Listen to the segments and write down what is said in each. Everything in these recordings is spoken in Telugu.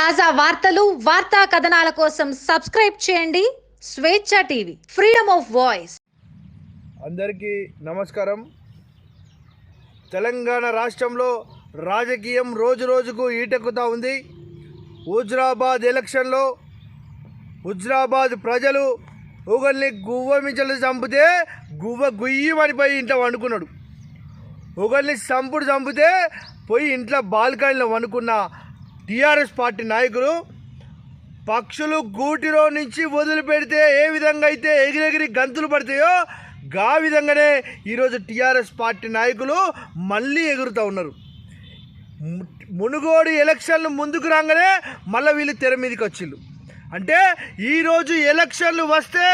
తాజా వార్తలు వార్తా కథనాల కోసం సబ్స్క్రైబ్ చేయండి. స్వేచ్ఛ టీవీ ఫ్రీడమ్ ఆఫ్ వాయిస్. అందరికీ నమస్కారం. తెలంగాణ రాష్ట్రంలో రాజకీయం రోజు రోజుకు ఈటెక్కుతూ ఉంది. హుజరాబాద్ ఎలక్షన్లో హుజరాబాద్ ప్రజలు ఒకరిని గువ్వ మించలు చంపితే గువ్వ గుయ్యి పడిపోయి ఇంట్లో వండుకున్నాడు. ఒకరిని చంపుడు చంపితే పోయి ఇంట్లో బాల్కనీలో వండుకున్న టీఆర్ఎస్ పార్టీ నాయకులు పక్షులు గూటిలో నుంచి వదిలిపెడితే ఏ విధంగా అయితే ఎగిరెగిరి గంతులు పడతాయో గా విధంగానే ఈరోజు టీఆర్ఎస్ పార్టీ నాయకులు మళ్ళీ ఎగురుతూ ఉన్నారు. మునుగోడు ఎలక్షన్లు ముందుకు రాగానే మళ్ళీ వీళ్ళు తెర మీదకి వచ్చిళ్ళు. అంటే ఈరోజు ఎలక్షన్లు వస్తే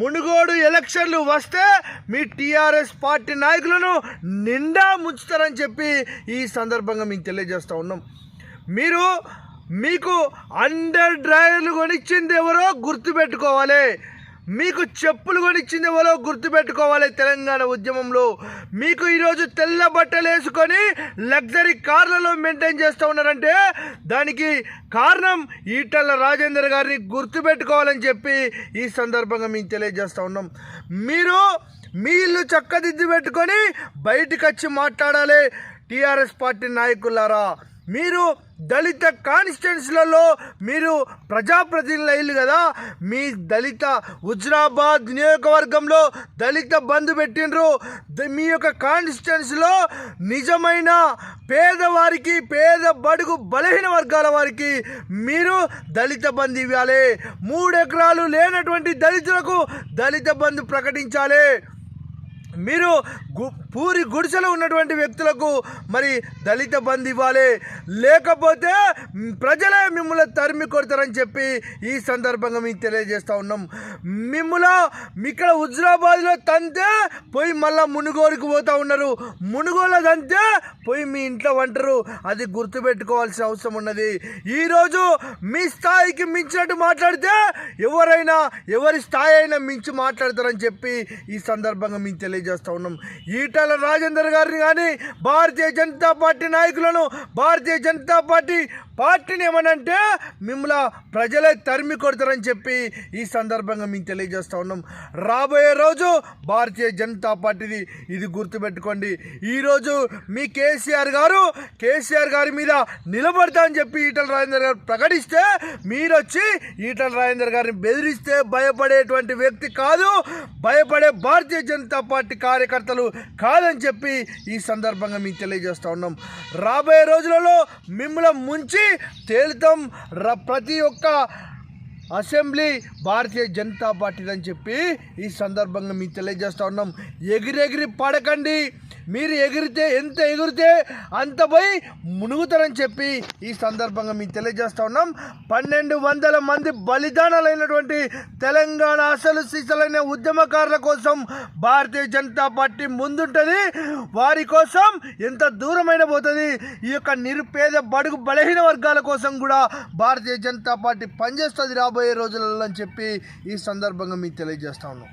మునుగోడు ఎలక్షన్లు వస్తే మీ టీఆర్ఎస్ పార్టీ నాయకులను నిండా ముంచుతారని చెప్పి ఈ సందర్భంగా మీకు తెలియజేస్తూ ఉన్నాం. మీరు మీకు అండర్ డ్రైవర్లు కొనిచ్చింది ఎవరో గుర్తుపెట్టుకోవాలి. మీకు చెప్పులు కొనిచ్చింది ఎవరో గుర్తుపెట్టుకోవాలి తెలంగాణ ఉద్యమంలో. మీకు ఈరోజు తెల్ల బట్టలు వేసుకొని లగ్జరీ కార్లలో మెయింటైన్ చేస్తూ ఉన్నారంటే దానికి కారణం ఈటల రాజేందర్ గారిని గుర్తుపెట్టుకోవాలని చెప్పి ఈ సందర్భంగా మేము తెలియజేస్తూ ఉన్నాం. మీరు మీ ఇల్లు చక్కదిద్ది పెట్టుకొని బయటికి వచ్చి మాట్లాడాలి టీఆర్ఎస్ పార్టీ నాయకులారా. మీరు దళిత కాన్స్టిట్యున్సీలలో మీరు ప్రజాప్రతినిధులు అయ్యారు కదా మీ దళిత హుజరాబాద్ నియోజకవర్గంలో దళిత బంధు పెట్టినరు మీ యొక్క కాన్స్టిట్యున్సీలో నిజమైన పేదవారికి పేద బడుగు బలహీన వర్గాల వారికి మీరు దళిత బంధు ఇవ్వాలి. మూడు ఎకరాలు లేనటువంటి దళితులకు దళిత బంధు ప్రకటించాలి. మీరు గు పూరి గుడిసెలో ఉన్నటువంటి వ్యక్తులకు మరి దళిత బంధు ఇవ్వాలి. లేకపోతే ప్రజలే మిమ్మల్ని తరిమి కొడతారని చెప్పి ఈ సందర్భంగా మీకు తెలియజేస్తూ ఉన్నాం. మిమ్మల్ని ఇక్కడ హుజరాబాద్లో తంతే పోయి మళ్ళీ మునుగోలుకు పోతూ ఉన్నారు. మునుగోలు తంతే పోయి మీ ఇంట్లో వంటరు. అది గుర్తుపెట్టుకోవాల్సిన అవసరం ఉన్నది. ఈరోజు మీ స్థాయికి మించినట్టు మాట్లాడితే ఎవరైనా ఎవరి స్థాయి అయినా మించి మాట్లాడతారని చెప్పి ఈ సందర్భంగా మీకు తెలియజేస్తాం ఉన్నాం. ఈటల రాజేందర్ గారిని కానీ భారతీయ జనతా పార్టీ నాయకులను భారతీయ జనతా పార్టీ పార్టీని ఏమనంటే మిమ్మల్ని ప్రజలే తరిమి కొడతారని చెప్పి ఈ సందర్భంగా మేము తెలియజేస్తూ ఉన్నాం. రాబోయే రోజు భారతీయ జనతా పార్టీది ఇది గుర్తుపెట్టుకోండి. ఈరోజు మీ కేసీఆర్ గారు కేసీఆర్ గారి మీద నిలబడతా అని చెప్పి ఈటల రాజేందర్ గారు ప్రకటిస్తే మీరు వచ్చి ఈటల రాజేందర్ గారిని బెదిరిస్తే భయపడేటువంటి వ్యక్తి కాదు. భయపడే భారతీయ జనతా పార్టీ కార్యకర్తలు కాదని చెప్పి ఈ సందర్భంగా మీకు తెలియజేస్తూ ఉన్నాం. రాబోయే రోజులలో మిమ్మల్ని ముంచి తేలుతాం. ర- ప్రతి ఒక్క అసెంబ్లీ భారతీయ జనతా పార్టీదని చెప్పి ఈ సందర్భంగా మీకు తెలియజేస్తూ ఉన్నాం. ఎగిరెగిరి పడకండి. మీరు ఎగిరితే ఎంత ఎగిరితే అంత పోయి మునుగుతారని చెప్పి ఈ సందర్భంగా మీకు తెలియజేస్తా ఉన్నాం. పన్నెండు వందల మంది బలిదానాలైనటువంటి తెలంగాణ అసలు సిసలైన ఉద్యమకారుల కోసం భారతీయ జనతా పార్టీ ముందుంటుంది. వారి కోసం ఎంత దూరమైన పోతుంది. ఈ యొక్క నిరుపేద బడుగు బలహీన వర్గాల కోసం కూడా భారతీయ జనతా పార్టీ పనిచేస్తుంది రాబోయే రోజులలో అని చెప్పి ఈ సందర్భంగా మీకు తెలియజేస్తా ఉన్నాం.